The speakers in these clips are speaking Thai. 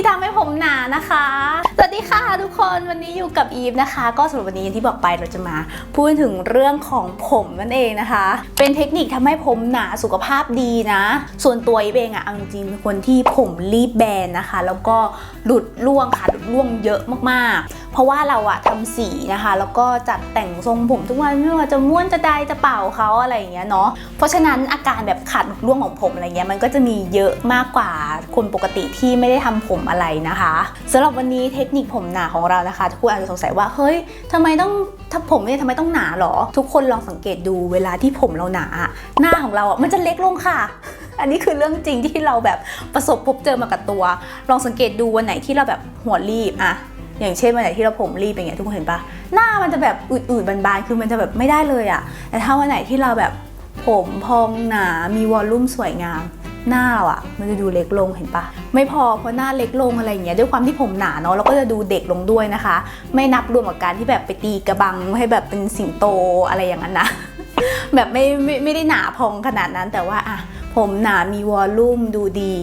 ที่ทำให้ผมหนานะคะ สวัสดีค่ะทุกคนวันนี้อยู่กับอีฟนะคะ ก็สำหรับวันนี้อย่างที่บอกไปเราจะมาพูดถึงเรื่องของผมนั่นเองนะคะ เป็นเทคนิคทำให้ผมหนาสุขภาพดีนะ ส่วนตัวอีฟเองอะเอาจริงๆเป็นคนที่ผมรีบแบนนะคะ แล้วก็หลุดร่วงค่ะหลุดร่วงเยอะมากๆ ราะว่าเราอะทำสีนะคะ แล้วก็จัดแต่งทรงผมทุกวันไม่ว่าจะม้วนจะใดจะเป่าเขาอะไรอย่างเงี้ยเนาะเพราะฉะนั้นอาการแบบขาดหลุดร่วงของผมอะไรเงี้ยมันก็จะมีเยอะมากกว่าคนปกติที่ไม่ได้ทำผมอะไรนะคะสำหรับวันนี้เทคนิคผมหนาของเรานะคะทุกคนอาจจะสงสัยว่าเฮ้ยทำไมต้องถ้าผมเนี่ยทำไมต้องหนาหรอ ทุกคนลองสังเกตดูเวลาที่ผมเราหนา หน้าของเราอะมันจะเล็กลงค่ะอันนี้คือเรื่องจริงที่เราแบบประสบพบเจอมากับตัว ลองสังเกตดูวันไหนที่เราแบบหัวรีบอะ อย่างเช่นวันไหนที่เราผมรีบอย่างเงี้ยทุกคนเห็นปะหน้ามันจะแบบอืดๆบานๆ คือมันจะแบบไม่ได้เลยอะแต่ถ้าวันไหนที่เราแบบผมพองหนามีวอลลุ่มสวยงามหน้าเราอะมันจะดูเล็กลงเห็นปะไม่พอเพราะหน้าเล็กลงอะไรอย่างเงี้ยด้วยความที่ผมหนาเนาะเราก็จะดูเด็กลงด้วยนะคะ ไม่นับรวมกับการที่แบบไปตีกระบังให้แบบเป็นสิงโตอะไรอย่างนั้นนะแบบไม่ไม่ไม่ได้หนาพองขนาดนั้นแต่ว่าอะผมหนามีวอลลุ่มดูดี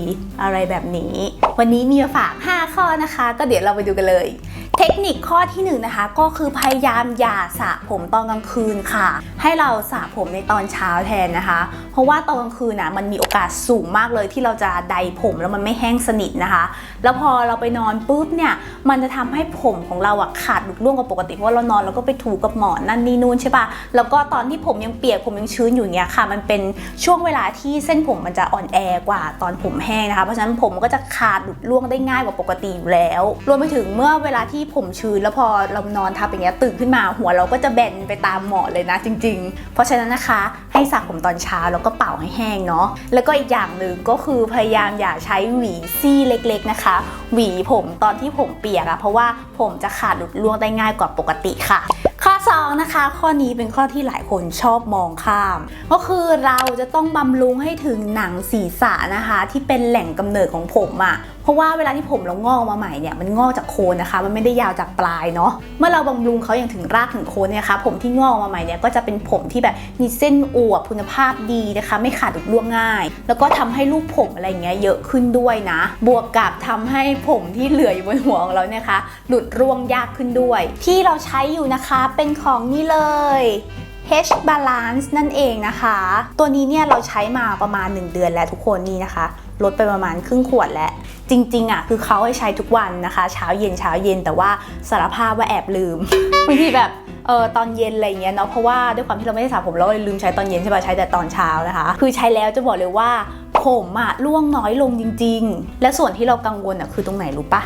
อะไรแบบนี้ วันนี้มีมาฝาก 5 ข้อนะคะ ก็เดี๋ยวเราไปดูกันเลยเทคนิคข้อที่1นงนะคะก็คือพยายามอย่าสระผมตอนกลางคืนค่ะ ให้เราสระผมในตอนเช้าแทนนะคะ เพราะว่าตอนกลางคืนนะมันมีโอกาสสูงมากเลยที่เราจะใดผมแล้วมันไม่แห้งสนิทนะคะ แล้วพอเราไปนอนปุ๊บเนี่ยมันจะทำให้ผมของเราอะขาดหลุดร่วงกว่าปกติเพราะว่าเรานอนแล้วก็ไปถูกับหมอนนั่นนี่นู่นใช่ปะแล้วก็ตอนที่ผมยังเปียกผมยังชื้นอยู่เงี้ยค่ะ มันเป็นช่วงเวลาที่เส้นผมมันจะอ่อนแอกว่าตอนผมแห้งนะคะเพราะฉะนั้นผมก็จะขาดหลุดร่วงได้ง่ายกว่าปกติอยู่แล้ว รวมไปถึงเมื่อเวลาที่ผมชื้นแล้วพอเรานอนทับอย่างเงี้ยตื่นขึ้นมาหัวเราก็จะแบนไปตามหมอนเลยนะจริง ๆ เพราะฉะนั้นนะคะให้สระผมตอนเช้าแล้วก็เป่าให้แห้งเนาะแล้วก็อีกอย่างหนึ่งก็คือพยายามอย่าใช้หวีซี่เล็กๆนะคะ หวีผมตอนที่ผมเปียกอะเพราะว่าผมจะขาดหลุดร่วงได้ง่ายกว่าปกติค่ะ ข้อ2นะคะ ข้อนี้เป็นข้อที่หลายคนชอบมองข้าม ก็คือเราจะต้องบำรุงให้ถึงหนังศีรษะนะคะ ที่เป็นแหล่งกำเนิดของผมอะ่ะ เพราะว่าเวลาที่ผมเรางอกมาใหม่เนี่ยมันงอกจากโคนนะคะ มันไม่ได้ยาวจากปลายเนาะเมื่อเราบำรุงเขาอย่างถึงรากถึงโคนเนี่ยนะคะผมที่งอกมาใหม่เนี่ยก็จะเป็นผมที่แบบมีเส้นอวบคุณภาพดีนะคะ ไม่ขาดหลุดร่วงง่าย แล้วก็ทำให้รูปผมอะไรเงี้ยเยอะขึ้นด้วยนะ บวกกับทำให้ผมที่เหลืออยู่บนหัวของเราเนี่ยนะคะ หลุดร่วงยากขึ้นด้วย ที่เราใช้อยู่นะคะเป็นของนี่เลย H Balance นั่นเองนะคะ ตัวนี้เนี่ยเราใช้มาประมาณ 1 เดือนแล้วทุกคนนี่นะคะ ลดไปประมาณครึ่งขวดแล้ว จริง ๆอะคือเขาให้ใช้ทุกวันนะคะ เช้าเย็นเช้าเย็นแต่ว่าสารภาพว่าแอบลืมบางทีแบบเออตอนเย็นอะไรเงี้ยเนาะเพราะว่าด้วยความที่เราไม่ได้สระผมเราเลยลืมใช้ตอนเย็นใช่ป่ะใช้แต่ตอนเช้านะคะ คือใช้แล้วจะบอกเลยว่า ผมอะร่วงน้อยลงจริง ๆ และส่วนที่เรากังวลอะคือตรงไหนรู้ปะ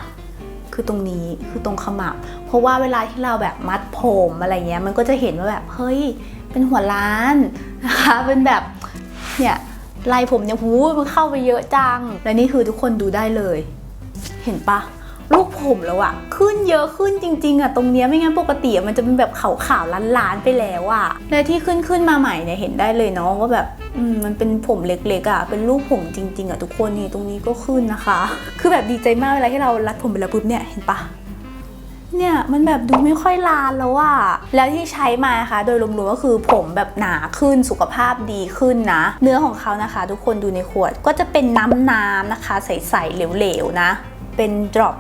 คือตรงนี้คือตรงขมับ เพราะว่าเวลาที่เราแบบมัดผมอะไรเงี้ยมันก็จะเห็นว่าแบบเฮ้ยเป็นหัวล้านนะคะเป็นแบบเนี่ย ลายผมเนี่ยหูมันเข้าไปเยอะจัง และนี่คือทุกคนดูได้เลย เห็นปะลูกผมแล้วอะขึ้นเยอะขึ้นจริง ๆอะตรงเนี้ยไม่งั้นปกติอะมันจะเป็นแบบขาวๆล้านๆไปแล้วอะและที่ขึ้นขึ้นมาใหม่เนี่ยเห็นได้เลยเนาะว่าแบบมันเป็นผมเล็กๆอะเป็นลูกผมจริง ๆอะทุกคนนี่ตรงนี้ก็ขึ้นนะคะ คือแบบดีใจมากเวลาที่เรารัดผมไปแล้วปุ๊บเนี่ยเห็นปะ เนี่ยมันแบบดูไม่ค่อยลานแล้วอะแล้วที่ใช้มานะคะโดยรวมๆก็คือผมแบบหนาขึ้นสุขภาพดีขึ้นนะ เนื้อของเขานะคะ ทุกคนดูในขวดก็จะเป็นน้ำน้ำนะคะ ใสๆเหลวๆนะ เป็นดรอป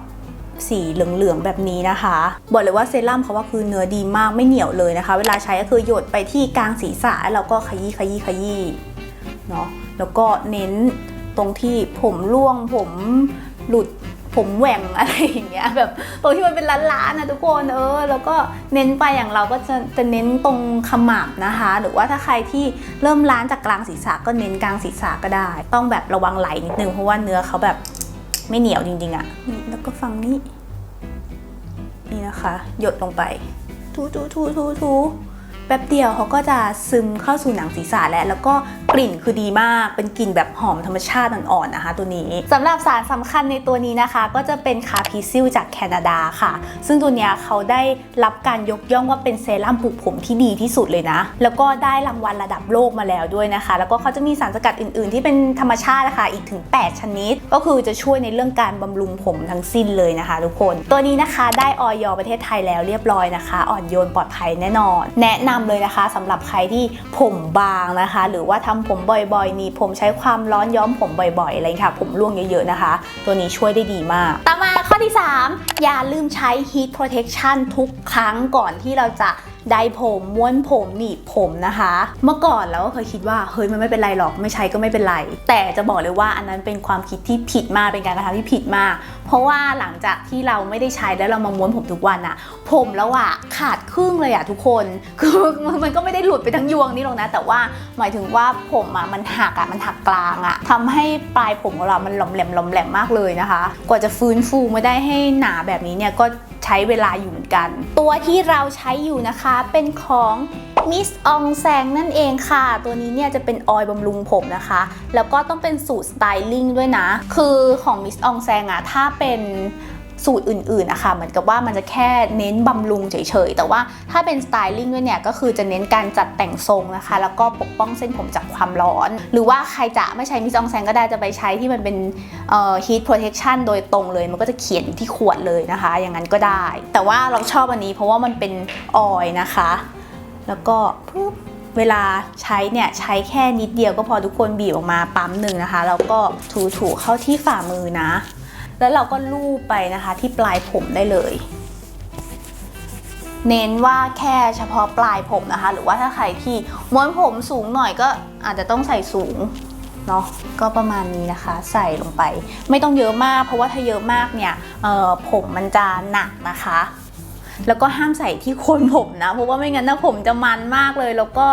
สีเหลืองๆแบบนี้นะคะ บอกเลยว่าเซรั่มเขาว่าคือเนื้อดีมากไม่เหนียวเลยนะคะ เวลาใช้ก็คือหยดไปที่กลางศีรษะแล้วก็ขยี้ขยี้ขยี้เนาะแล้วก็เน้นตรงที่ผมร่วงผมหลุด ผมแหว่งอะไรอย่างเงี้ยแบบตรงที่มันเป็นล้านๆนะทุกคนเออแล้วก็เน้นไปอย่างเราก็จะจะเน้นตรงขมับนะคะ หรือว่าถ้าใครที่เริ่มล้านจากกลางศีรษะก็เน้นกลางศีรษะก็ได้ ต้องแบบระวังไหลนิดนึงเพราะว่าเนื้อเขาแบบไม่เหนียวจริงๆอะ่ะนี่แล้วก็ฝั่งนี้นี่นะคะ หยดลงไปทูทูทูทูทูแป๊บเดียวเขาก็จะซึมเข้าสู่หนังศีรษะแล้วแล้วก็ กลิ่นคือดีมากเป็นกลิ่นแบบหอมธรรมชาติอ่อนๆนะคะ ตัวนี้สำหรับสารสำคัญในตัวนี้นะคะ ก็จะเป็นคาพิซิลจากแคนาดาค่ะ ซึ่งตัวนี้เขาได้รับการยกย่องว่าเป็นเซรั่มปลูกผมที่ดีที่สุดเลยนะ แล้วก็ได้รางวัลระดับโลกมาแล้วด้วยนะคะ แล้วก็เขาจะมีสารสกัดอื่น ๆ ที่เป็นธรรมชาตินะคะอีกถึง 8 ชนิด ก็คือจะช่วยในเรื่องการบำรุงผมทั้งสิ้นเลยนะคะ ทุกคน ตัวนี้นะคะได้ออยประเทศไทยแล้วเรียบร้อยนะคะ อ่อนโยนปลอดภัยแน่นอน แนะนำเลยนะคะสำหรับใครที่ผมบางนะคะ หรือว่าทำผมบ่อยๆหนี่ผมใช้ความร้อนย้อมผมบ่อยๆอะไรค่ะ ผมร่วงเยอะๆนะคะ ตัวนี้ช่วยได้ดีมาก ต่อมาข้อที่ 3 อย่าลืมใช้ heat protection ทุกครั้งก่อนที่เราจะ ไดผมม้วนผมหนีบผมนะคะ เมื่อก่อนเราก็เคยคิดว่าเฮ้ยมันไม่เป็นไรหรอกไม่ใช้ก็ไม่เป็นไร แต่จะบอกเลยว่าอันนั้นเป็นความคิดที่ผิดมากเป็นการกระทำที่ผิดมาก เพราะว่าหลังจากที่เราไม่ได้ใช้แล้วเรามาม้วนผมทุกวันอะผมแล้วอะขาดครึ่งเลยอะทุกคนคือมันก็ไม่ได้หลุดไปทั้งยวงนี่หรอกนะ แต่ว่าหมายถึงว่าผมอะมันหักอะมันหักกลางอะทำให้ปลายผมของเรามันหลอมแหลมหลอมแหลมมากเลยนะคะ กว่าจะฟื้นฟูมาได้ให้หนาแบบนี้เนี่ยก็ ช้เวลาอยู่เหมือนกัน ตัวที่เราใช้อยู่นะคะเป็นของมิสออนแซงนั่นเองค่ะ ตัวนี้เนี่ยจะเป็นออยล์บำรุงผมนะคะ แล้วก็ต้องเป็นสูตรสไตลิ่งด้วยนะ คือของ Miss Ong Sang อะถ้าเป็น สูตรอื่นๆนะคะเหมือนกับว่ามันจะแค่เน้นบำรุงเฉยๆ แต่ว่าถ้าเป็นสไตลิ่งด้วยเนี่ยก็คือจะเน้นการจัดแต่งทรงนะคะ แล้วก็ปกป้องเส้นผมจากความร้อน หรือว่าใครจะไม่ใช้ Miss Ong Sang ก็ได้จะไปใช้ที่มันเป็นเอ่อ heat protection โดยตรงเลย มันก็จะเขียนที่ขวดเลยนะคะ อย่างนั้นก็ได้ แต่ว่าเราชอบอันนี้เพราะว่ามันเป็นออยนะคะ แล้วก็ปุ๊บเวลาใช้เนี่ยใช้แค่นิดเดียวก็พอทุกคนบีบออกมาปั๊มหนึ่งนะคะ แล้วก็ถูๆเข้าที่ฝ่ามือนะ แล้วเราก็ลูบไปนะคะที่ปลายผมได้เลย เน้นว่าแค่เฉพาะปลายผมนะคะ หรือว่าถ้าใครที่ม้วนผมสูงหน่อยก็อาจจะต้องใส่สูงเนาะก็ประมาณนี้นะคะใส่ลงไป ไม่ต้องเยอะมาก เพราะว่าถ้าเยอะมากเนี่ยผมมันจะหนักนะคะ แล้วก็ห้ามใส่ที่โคนผมนะ เพราะว่าไม่งั้นนะผมจะมันมากเลย แล้วก็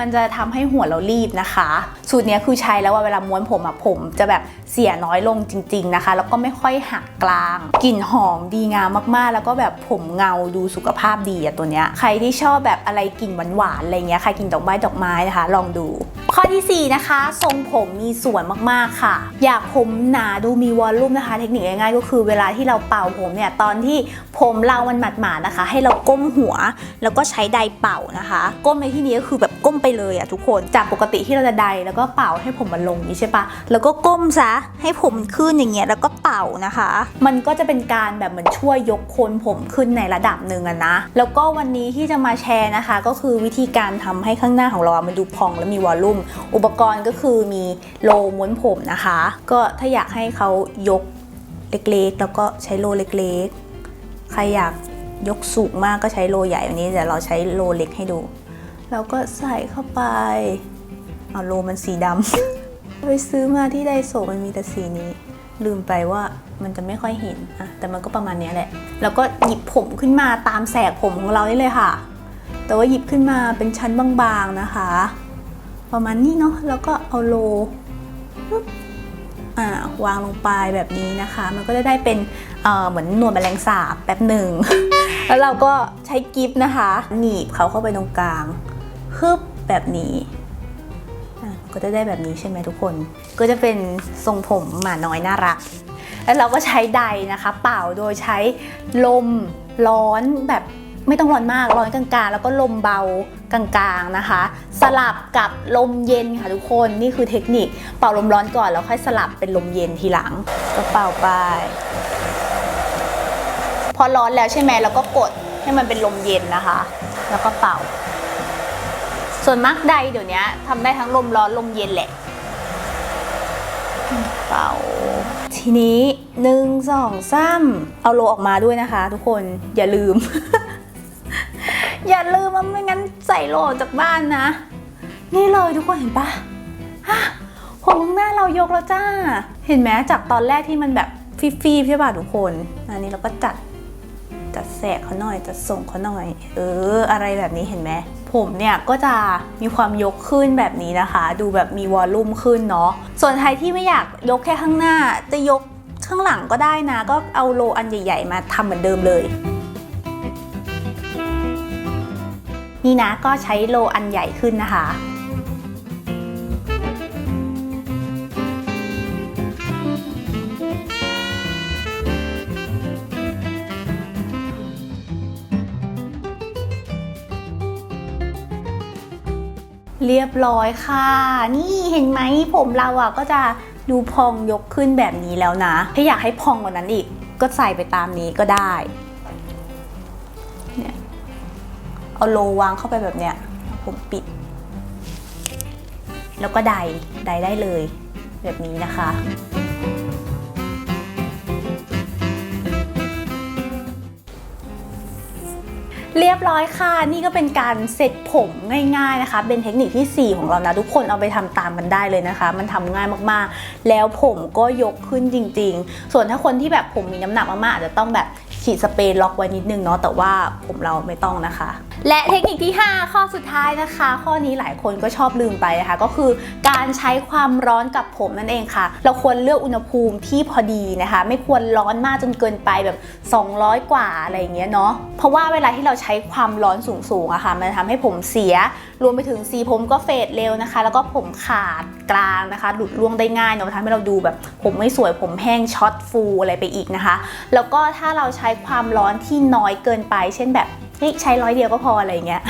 มันจะทำให้หัวเรารีบนะคะ สูตรนี้คือใช้แล้วว่าเวลาม้วนผมอะผม จะแบบเสียน้อยลงจริง ๆนะคะ แล้วก็ไม่ค่อยหักกลางกลิ่นหอมดีงามมากๆ แล้วก็แบบผมเงาดูสุขภาพดีอะตัวเนี้ยใครที่ชอบแบบอะไรกลิ่นหวานๆอะไรเงี้ยใครกินดอกไม้ดอกไม้นะคะ ลองดู ข้อทีสี่4 นะคะ ทรงผมมีส่วนมากๆค่ะ อยากผมหนาดูมีวอลลุ่มนะคะ เทคนิคง่ายๆก็คือเวลาที่เราเป่าผมเนี่ยตอนที่ผมเรามันหมาดๆนะคะ ให้เราก้มหัว แล้วก็ใช้ไดร์เป่านะคะ ก้มในที่นี้ก็คือแบบก้มไปเลยอะทุกคนจากปกติที่เราจะไดร์แล้วก็เป่าให้ผมมันลงนี้ใช่ปะแล้วก็ก้มซะให้ผมมันขึ้นอย่างเงี้ยแล้วก็เป่านะคะ มันก็จะเป็นการแบบเหมือนช่วยยกโคนผมขึ้นในระดับหนึ่งอะนะ แล้วก็วันนี้ที่จะมาแชร์นะคะ ก็คือวิธีการทำให้ข้างหน้าของเราอะมันดูพองและมีวอลลุ่มอุปกรณ์ก็คือมีโลม้วนผมนะคะ ก็ถ้าอยากให้เขายกเล็กๆ แล้วก็ใช้โลเล็กๆ ใครอยากยกสูงมากก็ใช้โลใหญ่วันนี้เดี๋ยวเราใช้โลเล็กให้ดู แล้วก็ใส่เข้าไปเอาโลมันสีดำ ไปซื้อมาที่ไดโซมันมีแต่สีนี้ ลืมไปว่ามันจะไม่ค่อยเห็นอะแต่มันก็ประมาณนี้แหละ แล้วก็หยิบผมขึ้นมาตามแสกผมของเรานี่เลยค่ะ แต่ว่าหยิบขึ้นมาเป็นชั้นบางๆนะคะ ประมาณนี้เนาะแล้วก็เอาโลปึ๊บอ่าวางลงไปแบบนี้นะคะ มันก็จะได้เป็นเอ่อเหมือนหนวดแมลงสาบแป๊บหนึ่ง แล้วเราก็ใช้กิฟนะคะ หนีบเขาเข้าไปตรงกลาง ฮึบแบบนี้ก็จะได้แบบนี้ใช่ไหมทุกคน ก็จะเป็นทรงผมหมาน้อยน่ารัก แล้วเราก็ใช้ใดนะคะ เป่าโดยใช้ลมร้อนแบบไม่ต้องร้อนมาก ร้อนกลางๆ แล้วก็ลมเบากลางๆนะคะ สลับกับลมเย็นค่ะทุกคน นี่คือเทคนิค เป่าลมร้อนก่อนแล้วค่อยสลับเป็นลมเย็นทีหลัง ก็เป่าไป พอร้อนแล้วใช่ไหมเราก็กดให้มันเป็นลมเย็นนะคะ แล้วก็เป่า ส่วนมากใดเดี๋ยวนี้ทำได้ทั้งลมร้อนลมเย็นแหละเป่าทีนี้หนึ่งสองสามเอาโลออกมาด้วยนะคะ ทุกคนอย่าลืม อย่าลืมว่าไม่งั้นใส่โลออกจากบ้านนะ นี่เลยทุกคนเห็นปะฮะผมข้างหน้าเรายกแล้วจ้า เห็นไหมจากตอนแรกที่มันแบบฟีๆใช่ป่ะทุกคน อันนี้เราก็จัด จัดแสกเขาหน่อยจัดส่งเขาหน่อย เออ อะไรแบบนี้เห็นไหมผมเนี่ยก็จะมีความยกขึ้นแบบนี้นะคะ ดูแบบมีวอลลุ่มขึ้นเนาะส่วนใครที่ไม่อยากยกแค่ข้างหน้า จะยกข้างหลังก็ได้นะ ก็เอาโลอันใหญ่ ๆ มาทำเหมือนเดิมเลยนี่นะก็ใช้โลอันใหญ่ขึ้นนะคะ เรียบร้อยค่ะ นี่เห็นไหมผมเราอะก็จะดูพองยกขึ้นแบบนี้แล้วนะ ถ้าอยากให้พองกว่านั้นอีก ก็ใส่ไปตามนี้ก็ได้เนี่ยเอาโลวางเข้าไปแบบเนี้ยผมปิด แล้วก็ไดไดได้เลย แบบนี้นะคะ เรียบร้อยค่ะ นี่ก็เป็นการเซ็ตผมง่ายๆนะคะ เป็นเทคนิคที่ 4 ของเรานะ ทุกคนเอาไปทำตามกันได้เลยนะคะ มันทำง่ายมากๆ แล้วผมก็ยกขึ้นจริง ๆ ส่วนถ้าคนที่แบบผมมีน้ำหนักมากๆอาจจะต้องแบบฉีดสเปรย์ล็อกไว้นิดนึงเนาะแต่ว่าผมเราไม่ต้องนะคะ และเทคนิคที่ 5 ข้อสุดท้ายนะคะ ข้อนี้หลายคนก็ชอบลืมไปนะคะ ก็คือการใช้ความร้อนกับผมนั่นเองค่ะ เราควรเลือกอุณหภูมิที่พอดีนะคะ ไม่ควรร้อนมากจนเกินไปแบบ 200 กว่าอะไรอย่างเงี้ยเนาะเพราะว่าเวลาที่เราใช้ความร้อนสูงๆอะค่ะ มันจะทำให้ผมเสีย รวมไปถึงสีผมก็เฟดเร็วนะคะ แล้วก็ผมขาดกลางนะคะ หลุดร่วงได้ง่ายเนาะทำให้เราดูแบบผมไม่สวยผมแห้งช็อตฟูอะไรไปอีกนะคะ แล้วก็ถ้าเราใช้ความร้อนที่น้อยเกินไป เช่นแบบ เฮ้ยใช้ร้อยเดียวก็พออะไรเงี้ย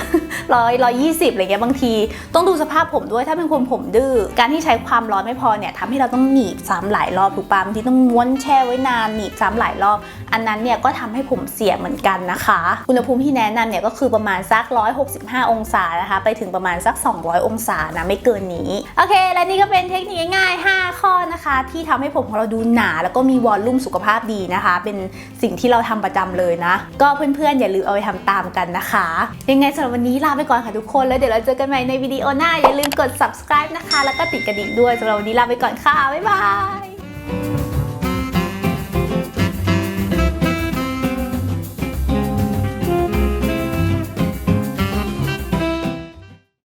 ร้อยร้อยยี่สิบอะไรเงี้ยบางที ต้องดูสภาพผมด้วยถ้าเป็นคนผมดื้อการที่ใช้ความร้อนไม่พอเนี่ยทำให้เราต้องหนีบซ้ำหลายรอบถูกปะบางทีต้องม้วนแช่ไว้นานหนีบซ้ำหลายรอบ อันนั้นเนี่ยก็ทำให้ผมเสียเหมือนกันนะคะอุณหภูมิที่แนะนำเนี่ยก็คือประมาณสัก 165 องศานะคะ ไปถึงประมาณสัก 200 องศานะไม่เกินนี้ โอเค และนี่ก็เป็นเทคนิคง่ายๆ 5 ข้อนะคะ ที่ทำให้ผมของเราดูหนา แล้วก็มีวอลลุ่มสุขภาพดีนะคะ เป็นสิ่งที่เราทำประจำเลยนะ ก็เพื่อนๆอย่าลืมเอาไปทำตามามกันนะคะ ยังไงสำหรับวันนี้ลาไปก่อนค่ะทุกคน แล้วเดี๋ยวเราเจอกันใหม่ในวิดีโอหน้า อย่าลืมกด subscribe นะคะ แล้วก็ติดกระดิ่งด้วยสำหรับวันนี้ลาไปก่อนค่ะ บ๊ายบาย